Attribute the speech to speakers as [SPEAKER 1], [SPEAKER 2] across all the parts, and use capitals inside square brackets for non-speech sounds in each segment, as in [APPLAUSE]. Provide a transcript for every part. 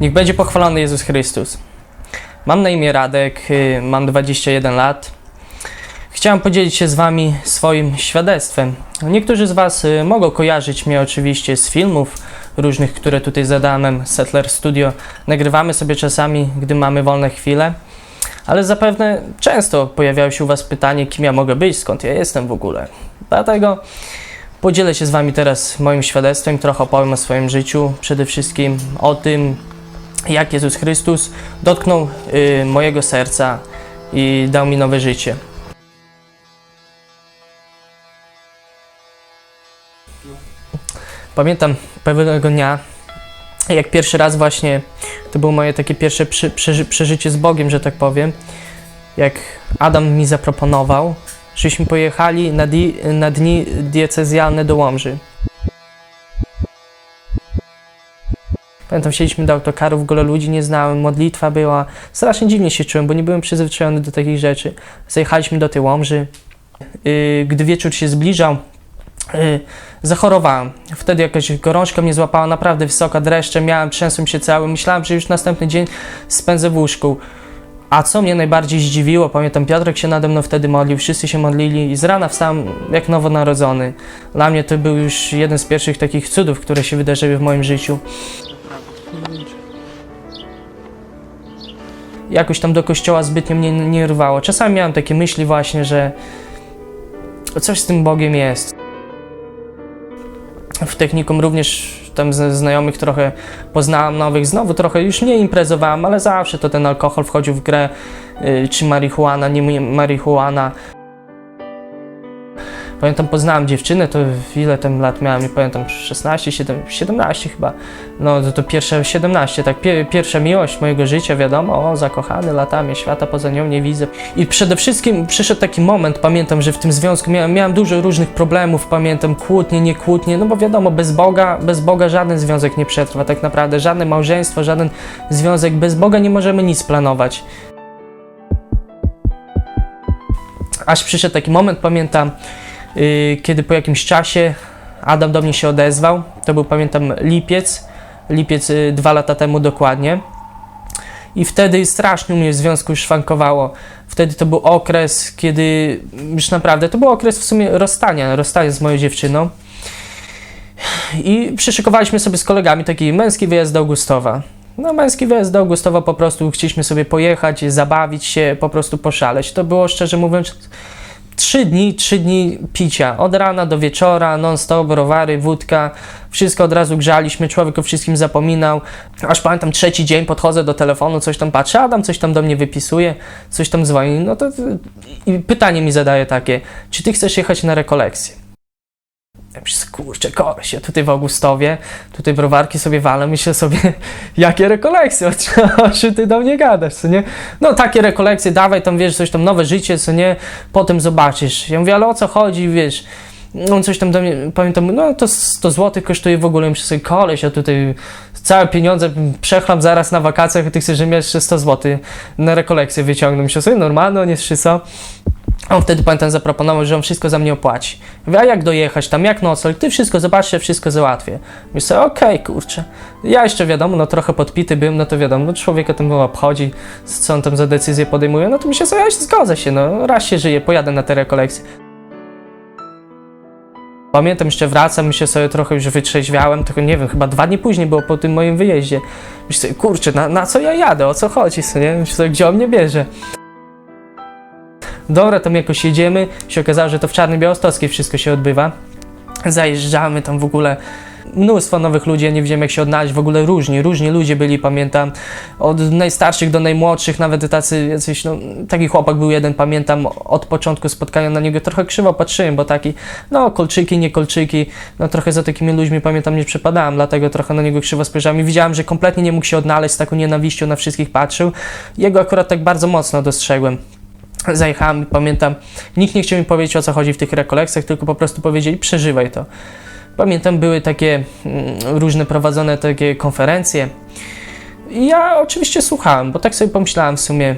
[SPEAKER 1] Niech będzie pochwalony Jezus Chrystus. Mam na imię Radek, y, mam 21 lat. Chciałem podzielić się z Wami swoim świadectwem. Niektórzy z Was y, mogą kojarzyć mnie oczywiście z filmów różnych, które tutaj z Adamem Settler Studio nagrywamy sobie czasami, gdy mamy wolne chwile. Ale zapewne często pojawiało się u Was pytanie, kim ja mogę być, skąd ja jestem w ogóle. Dlatego podzielę się z Wami teraz moim świadectwem, trochę opowiem o swoim życiu, przede wszystkim o tym, jak Jezus Chrystus dotknął y, mojego serca i dał mi nowe życie. Pamiętam pewnego dnia, jak pierwszy raz właśnie, to było moje takie pierwsze przy, przeży, przeżycie z Bogiem, że tak powiem, jak Adam mi zaproponował, żebyśmy pojechali na, di, na dni diecezjalne do Łomży. Pamiętam, siedzieliśmy do autokaru, w ogóle ludzi nie znałem, modlitwa była. Strasznie dziwnie się czułem, bo nie byłem przyzwyczajony do takich rzeczy. Zajechaliśmy do tej Łomży. Yy, gdy wieczór się zbliżał, yy, zachorowałem. Wtedy jakaś gorączka mnie złapała, naprawdę wysoka dreszcze, miałem, trzęsłem się cały. Myślałem, że już następny dzień spędzę w łóżku. A co mnie najbardziej zdziwiło, pamiętam, Piotrek się nade mną wtedy modlił, wszyscy się modlili i z rana wstałem jak nowonarodzony. Dla mnie to był już jeden z pierwszych takich cudów, które się wydarzyły w moim życiu. Jakoś tam do kościoła zbytnio mnie nie rwało. Czasami miałem takie myśli właśnie, że coś z tym Bogiem jest. W technikum również tam znajomych trochę poznałem nowych, znowu trochę już nie imprezowałem, ale zawsze to ten alkohol wchodził w grę, yy, czy marihuana, nie marihuana. Pamiętam, poznałem dziewczynę, to ile tam lat miałem, nie pamiętam, 16, 17, 17 chyba. No to, to pierwsze 17, tak, pie, pierwsza miłość mojego życia, wiadomo, o, zakochany latami, świata poza nią nie widzę. I przede wszystkim przyszedł taki moment, pamiętam, że w tym związku miałem, miałem dużo różnych problemów, pamiętam, kłótnie, nie kłótnie, no bo wiadomo, bez Boga, bez Boga żaden związek nie przetrwa, tak naprawdę, żadne małżeństwo, żaden związek, bez Boga nie możemy nic planować. Aż przyszedł taki moment, pamiętam, kiedy po jakimś czasie Adam do mnie się odezwał. To był, pamiętam, lipiec, lipiec yy, dwa lata temu dokładnie. I wtedy strasznie mnie w związku już szwankowało. Wtedy to był okres, kiedy już naprawdę, to był okres w sumie rozstania, rozstania z moją dziewczyną. I przyszykowaliśmy sobie z kolegami taki męski wyjazd do Augustowa. No, męski wyjazd do Augustowa po prostu chcieliśmy sobie pojechać, zabawić się, po prostu poszaleć. To było szczerze mówiąc trzy dni, trzy dni picia. Od rana do wieczora, non-stop, browary, wódka. Wszystko od razu grzaliśmy, człowiek o wszystkim zapominał. Aż pamiętam, trzeci dzień podchodzę do telefonu, coś tam patrzę, Adam coś tam do mnie wypisuje, coś tam dzwoni. No to i pytanie mi zadaje takie, czy ty chcesz jechać na rekolekcję? Ja myślę, kurczę, koleś, tutaj w Augustowie, tutaj browarki sobie walę, myślę sobie, [LAUGHS] jakie rekolekcje, [LAUGHS] o czym ty do mnie gadasz, co nie? No takie rekolekcje, dawaj tam, wiesz, coś tam, nowe życie, co nie, potem zobaczysz. Ja mówię, ale o co chodzi, wiesz, on coś tam do mnie, pamiętam, no to 100 zł kosztuje w ogóle, myślę sobie, koleś, ja tutaj całe pieniądze przechlam zaraz na wakacjach, ty chcesz, żebym jeszcze 100 zł na rekolekcję wyciągnął. Myślę sobie, normalne, on jest? A On wtedy pamiętam zaproponował, że on wszystko za mnie opłaci. Mówię, a jak dojechać tam, jak nocleg? Ty wszystko zobaczcie, wszystko załatwię. Myślę, okej, okay, kurczę. Ja jeszcze wiadomo, no trochę podpity byłem, no to wiadomo, no człowieka tym obchodzi, co on tam za decyzję podejmuje, no to myślę sobie, ja się zgodzę się, no raz się żyje, pojadę na te rekolekcje. Pamiętam, jeszcze wracam, myślę sobie, trochę już wytrzeźwiałem, tylko nie wiem, chyba dwa dni później było po tym moim wyjeździe. Myślę sobie, kurczę, na, na co ja jadę, o co chodzi, nie? Myślę sobie, gdzie on mnie bierze. Dobra, tam jakoś jedziemy. Się okazało, że to w Czarnej Białostockiej wszystko się odbywa. Zajeżdżamy tam w ogóle mnóstwo nowych ludzi, ja nie wiem jak się odnaleźć, w ogóle różni, różni ludzie byli, pamiętam, od najstarszych do najmłodszych, nawet tacy jacyś, no, taki chłopak był jeden, pamiętam, od początku spotkania na niego trochę krzywo patrzyłem, bo taki, no, kolczyki, nie kolczyki, no, trochę za takimi ludźmi, pamiętam, nie przypadałem, dlatego trochę na niego krzywo spojrzałem i widziałem, że kompletnie nie mógł się odnaleźć, z taką nienawiścią na wszystkich patrzył. Jego akurat tak bardzo mocno dostrzegłem zajechałem, pamiętam, nikt nie chciał mi powiedzieć o co chodzi w tych rekolekcjach, tylko po prostu powiedzieli przeżywaj to. Pamiętam, były takie mm, różne prowadzone takie konferencje i ja oczywiście słuchałem, bo tak sobie pomyślałem w sumie,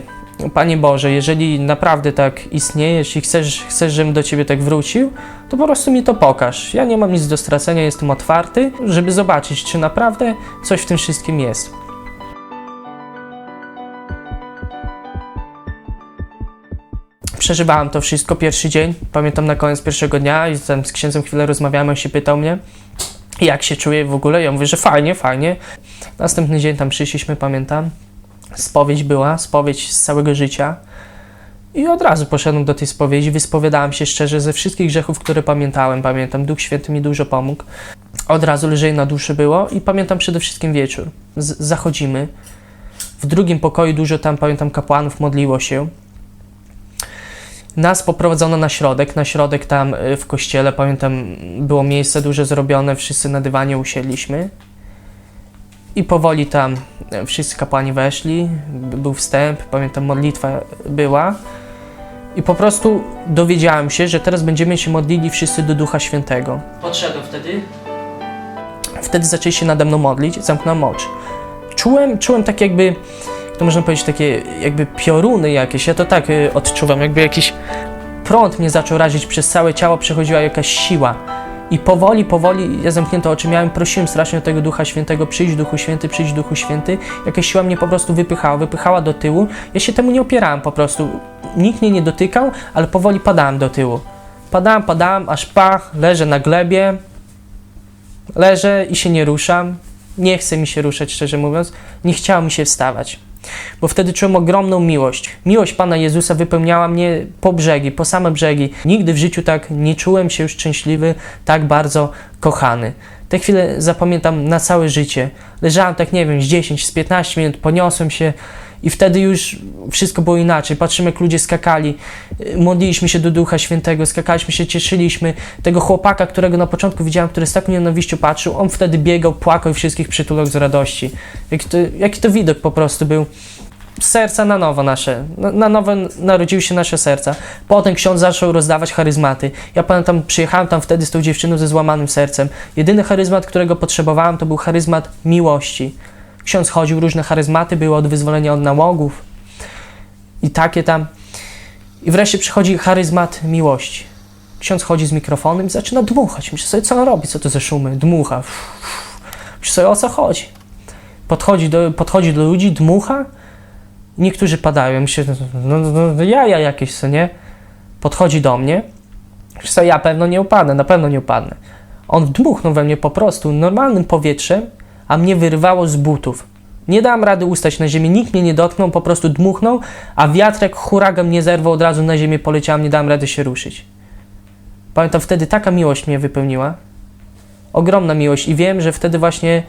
[SPEAKER 1] Panie Boże, jeżeli naprawdę tak istniejesz i chcesz, chcesz, żebym do Ciebie tak wrócił, to po prostu mi to pokaż. Ja nie mam nic do stracenia, jestem otwarty, żeby zobaczyć, czy naprawdę coś w tym wszystkim jest. Przeżywałem to wszystko pierwszy dzień. Pamiętam na koniec pierwszego dnia i tam z księdzem chwilę rozmawiałem, on się pytał mnie, jak się czuję w ogóle. Ja mówię, że fajnie, fajnie. Następny dzień tam przyszliśmy, pamiętam. Spowiedź była, spowiedź z całego życia. I od razu poszedłem do tej spowiedzi, wyspowiadałem się szczerze ze wszystkich grzechów, które pamiętałem. Pamiętam, Duch Święty mi dużo pomógł. Od razu lżej na duszy było i pamiętam przede wszystkim wieczór. Z- zachodzimy. W drugim pokoju dużo tam, pamiętam, kapłanów modliło się. Nas poprowadzono na środek, na środek tam y, w kościele, pamiętam, było miejsce duże zrobione, wszyscy na dywanie usiedliśmy. I powoli tam y, wszyscy kapłani weszli, był wstęp, pamiętam, modlitwa była. I po prostu dowiedziałem się, że teraz będziemy się modlili wszyscy do Ducha Świętego. Podszedłem wtedy. Wtedy zaczęli się nade mną modlić, zamknąłem oczy. Czułem, czułem tak jakby, to można powiedzieć, takie jakby pioruny jakieś. Ja to tak y, odczuwam, jakby jakiś prąd mnie zaczął razić przez całe ciało, przechodziła jakaś siła. I powoli, powoli, ja zamknięte oczy miałem, prosiłem strasznie o tego Ducha Świętego, przyjdź Duchu Święty, przyjdź Duchu Święty. Jakaś siła mnie po prostu wypychała, wypychała do tyłu. Ja się temu nie opierałem po prostu. Nikt mnie nie dotykał, ale powoli padałem do tyłu. Padałem, padałem, aż pach, leżę na glebie, leżę i się nie ruszam. Nie chce mi się ruszać, szczerze mówiąc. Nie chciało mi się wstawać. Bo wtedy czułem ogromną miłość. Miłość Pana Jezusa wypełniała mnie po brzegi, po same brzegi. Nigdy w życiu tak nie czułem się już szczęśliwy, tak bardzo kochany. Te chwile zapamiętam na całe życie. Leżałem tak, nie wiem, z 10, z 15 minut, poniosłem się i wtedy już wszystko było inaczej. Patrzymy, jak ludzie skakali, modliliśmy się do Ducha Świętego, skakaliśmy się, cieszyliśmy. Tego chłopaka, którego na początku widziałem, który z taką nienawiścią patrzył, on wtedy biegał, płakał i wszystkich przytulał z radości. Jaki to, jaki to widok po prostu był. Serca na nowo nasze, na, na nowo narodziły się nasze serca. Potem ksiądz zaczął rozdawać charyzmaty. Ja pamiętam, przyjechałem tam wtedy z tą dziewczyną ze złamanym sercem. Jedyny charyzmat, którego potrzebowałem, to był charyzmat miłości. Ksiądz chodził, różne charyzmaty były od wyzwolenia od nałogów i takie tam. I wreszcie przychodzi charyzmat miłości. Ksiądz chodzi z mikrofonem i zaczyna dmuchać. Myślę sobie, co on robi, co to za szumy? Dmucha. Myślę sobie, o co chodzi? Podchodzi do, podchodzi do ludzi, dmucha. Niektórzy padają. Myślę, no, no, no jaja jakieś, co nie? Podchodzi do mnie. Myślę sobie, ja pewno nie upadnę, na pewno nie upadnę. On dmuchnął we mnie po prostu normalnym powietrzem, a mnie wyrwało z butów. Nie dałem rady ustać na ziemię, nikt mnie nie dotknął, po prostu dmuchnął, a wiatr jak huragan mnie zerwał, od razu na ziemię poleciałem, nie dałem rady się ruszyć. Pamiętam, wtedy taka miłość mnie wypełniła. Ogromna miłość i wiem, że wtedy właśnie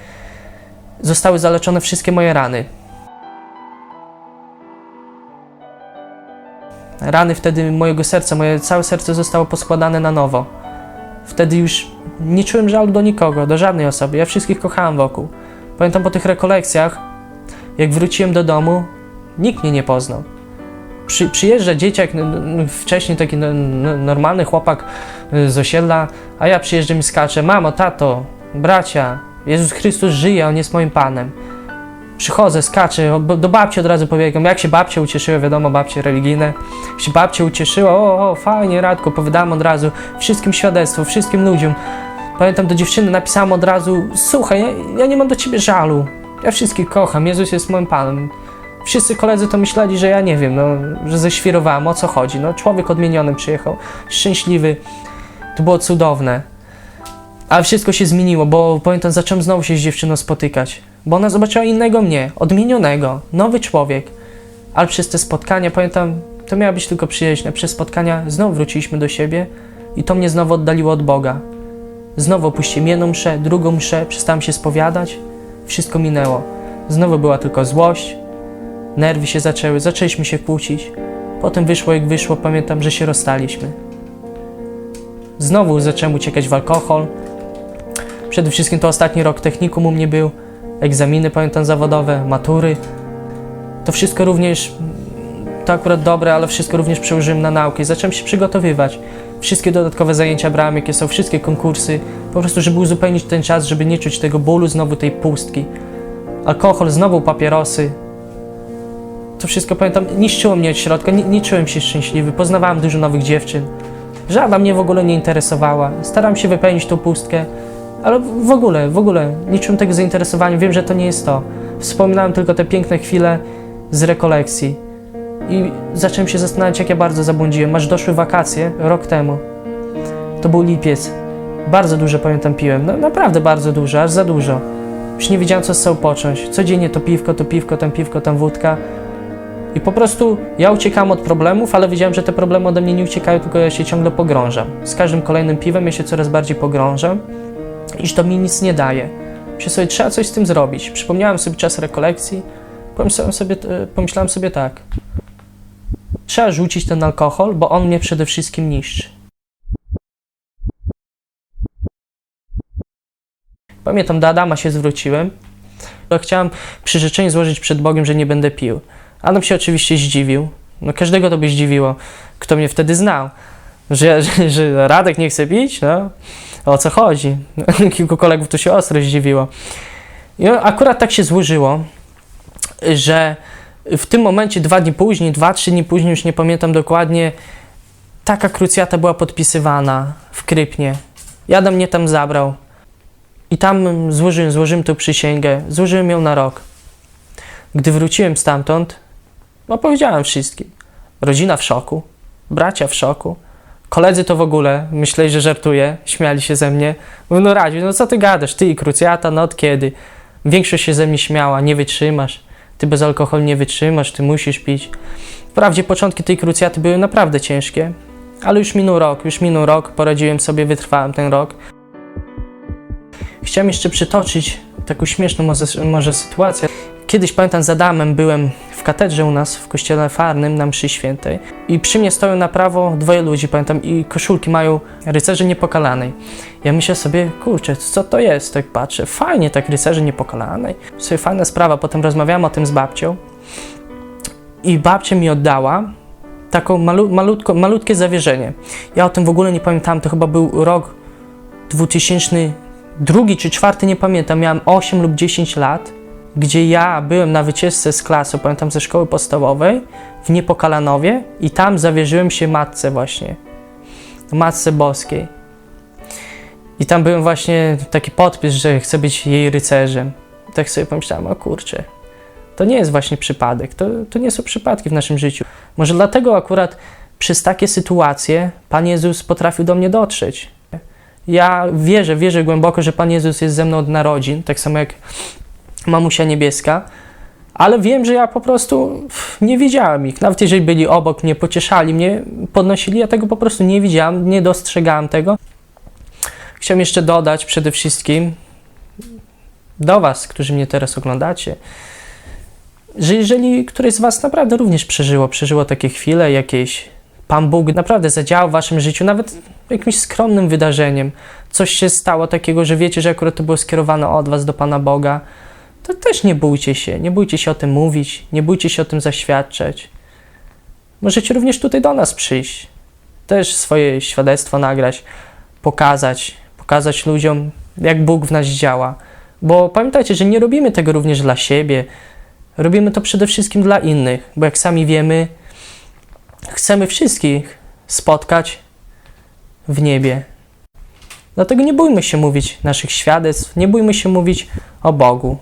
[SPEAKER 1] zostały zaleczone wszystkie moje rany. Rany wtedy mojego serca, moje całe serce zostało poskładane na nowo. Wtedy już nie czułem żalu do nikogo, do żadnej osoby. Ja wszystkich kochałem wokół. Pamiętam po tych rekolekcjach, jak wróciłem do domu, nikt mnie nie poznał. Przy, przyjeżdża dzieciak, wcześniej taki no, no, normalny chłopak y, z osiedla, a ja przyjeżdżam i skaczę, mamo, tato, bracia, Jezus Chrystus żyje, On jest moim Panem. Przychodzę, skaczę, do babci od razu pobiegam, jak się babcia ucieszyła, wiadomo, babcie religijne, jak się babcia ucieszyła, o, o, fajnie, Radko, powiedziałam od razu wszystkim świadectwo, wszystkim ludziom. Pamiętam do dziewczyny napisałam od razu, słuchaj, ja, ja nie mam do ciebie żalu, ja wszystkich kocham, Jezus jest moim Panem. Wszyscy koledzy to myśleli, że ja nie wiem, no, że ześwirowałem, o co chodzi. No, człowiek odmieniony przyjechał, szczęśliwy, to było cudowne. Ale wszystko się zmieniło, bo pamiętam, zacząłem znowu się z dziewczyną spotykać. Bo ona zobaczyła innego mnie, odmienionego, nowy człowiek. Ale przez te spotkania, pamiętam, to miała być tylko przyjaźń. Przez spotkania znowu wróciliśmy do siebie i to mnie znowu oddaliło od Boga. Znowu opuściłem jedną mszę, drugą mszę, przestałem się spowiadać, wszystko minęło. Znowu była tylko złość, nerwy się zaczęły, zaczęliśmy się kłócić. Potem wyszło jak wyszło, pamiętam, że się rozstaliśmy. Znowu zacząłem uciekać w alkohol. Przede wszystkim to ostatni rok technikum u mnie był, egzaminy pamiętam zawodowe, matury. To wszystko również, to akurat dobre, ale wszystko również przełożyłem na naukę zacząłem się przygotowywać. Wszystkie dodatkowe zajęcia brałem, jakie są, wszystkie konkursy, po prostu, żeby uzupełnić ten czas, żeby nie czuć tego bólu, znowu tej pustki. Alkohol, znowu papierosy. To wszystko pamiętam, niszczyło mnie od środka, nie, nie czułem się szczęśliwy, poznawałem dużo nowych dziewczyn. Żadna mnie w ogóle nie interesowała. Starałem się wypełnić tą pustkę, ale w ogóle, w ogóle nie czułem tego zainteresowania. Wiem, że to nie jest to. Wspominałem tylko te piękne chwile z rekolekcji. i zacząłem się zastanawiać, jak ja bardzo zabłądziłem. Aż doszły wakacje rok temu. To był lipiec. Bardzo dużo pamiętam piłem. No, naprawdę bardzo dużo, aż za dużo. Już nie wiedziałem, co z sobą począć. Codziennie to piwko, to piwko, tam piwko, tam wódka. I po prostu ja uciekam od problemów, ale wiedziałem, że te problemy ode mnie nie uciekają, tylko ja się ciągle pogrążam. Z każdym kolejnym piwem ja się coraz bardziej pogrążam, iż to mi nic nie daje. Myślę sobie, trzeba coś z tym zrobić. Przypomniałem sobie czas rekolekcji, pomyślałem sobie, e, pomyślałem sobie tak. Trzeba rzucić ten alkohol, bo on mnie przede wszystkim niszczy. Pamiętam, do Adama się zwróciłem. Chciałem przyrzeczenie złożyć przed Bogiem, że nie będę pił. Adam się oczywiście zdziwił. No każdego to by zdziwiło, kto mnie wtedy znał. Że, [LAUGHS] że, że Radek nie chce pić? No, o co chodzi? [LAUGHS] Kilku kolegów to się ostro zdziwiło. I akurat tak się złożyło, że w tym momencie, dwa dni później, dwa, trzy dni później, już nie pamiętam dokładnie, taka krucjata była podpisywana w Krypnie. I Adam mnie tam zabrał. I tam złożyłem, złożyłem tę przysięgę. Złożyłem ją na rok. Gdy wróciłem stamtąd, opowiedziałem wszystkim. Rodzina w szoku, bracia w szoku, koledzy to w ogóle myśleli, że żartuję, śmiali się ze mnie. Mówię, no no co ty gadasz, ty i krucjata, no od kiedy? Większość się ze mnie śmiała, nie wytrzymasz, ty bez alkoholu nie wytrzymasz, ty musisz pić. Wprawdzie początki tej krucjaty były naprawdę ciężkie, ale już minął rok, już minął rok, poradziłem sobie, wytrwałem ten rok. Chciałem jeszcze przytoczyć taką śmieszną może, może sytuację. Kiedyś pamiętam z Adamem byłem w katedrze u nas w kościele farnym na mszy świętej i przy mnie stoją na prawo dwoje ludzi, pamiętam, i koszulki mają rycerzy niepokalanej. Ja myślę sobie, kurczę, co to jest? Tak patrzę, fajnie tak rycerzy niepokalanej. Sobie fajna sprawa, potem rozmawiałem o tym z babcią i babcia mi oddała taką malu, malutko, malutkie zawierzenie. Ja o tym w ogóle nie pamiętałem, to chyba był rok 2002 czy 2004, nie pamiętam, miałem 8 lub 10 lat gdzie ja byłem na wycieczce z klasą, pamiętam ze szkoły podstawowej w Niepokalanowie i tam zawierzyłem się matce właśnie, matce boskiej. I tam byłem właśnie taki podpis, że chcę być jej rycerzem. Tak sobie pomyślałem, o kurczę, to nie jest właśnie przypadek, to, to nie są przypadki w naszym życiu. Może dlatego akurat przez takie sytuacje Pan Jezus potrafił do mnie dotrzeć. Ja wierzę, wierzę głęboko, że Pan Jezus jest ze mną od narodzin, tak samo jak mamusia niebieska, ale wiem, że ja po prostu nie widziałem ich. Nawet jeżeli byli obok mnie, pocieszali mnie, podnosili, ja tego po prostu nie widziałem, nie dostrzegałem tego. Chciałem jeszcze dodać przede wszystkim do Was, którzy mnie teraz oglądacie, że jeżeli któreś z Was naprawdę również przeżyło, przeżyło takie chwile, jakieś Pan Bóg naprawdę zadziałał w Waszym życiu, nawet jakimś skromnym wydarzeniem, coś się stało takiego, że wiecie, że akurat to było skierowane od Was do Pana Boga, to też nie bójcie się, nie bójcie się o tym mówić, nie bójcie się o tym zaświadczać. Możecie również tutaj do nas przyjść, też swoje świadectwo nagrać, pokazać, pokazać ludziom, jak Bóg w nas działa. Bo pamiętajcie, że nie robimy tego również dla siebie, robimy to przede wszystkim dla innych, bo jak sami wiemy, chcemy wszystkich spotkać w niebie. Dlatego nie bójmy się mówić naszych świadectw, nie bójmy się mówić o Bogu.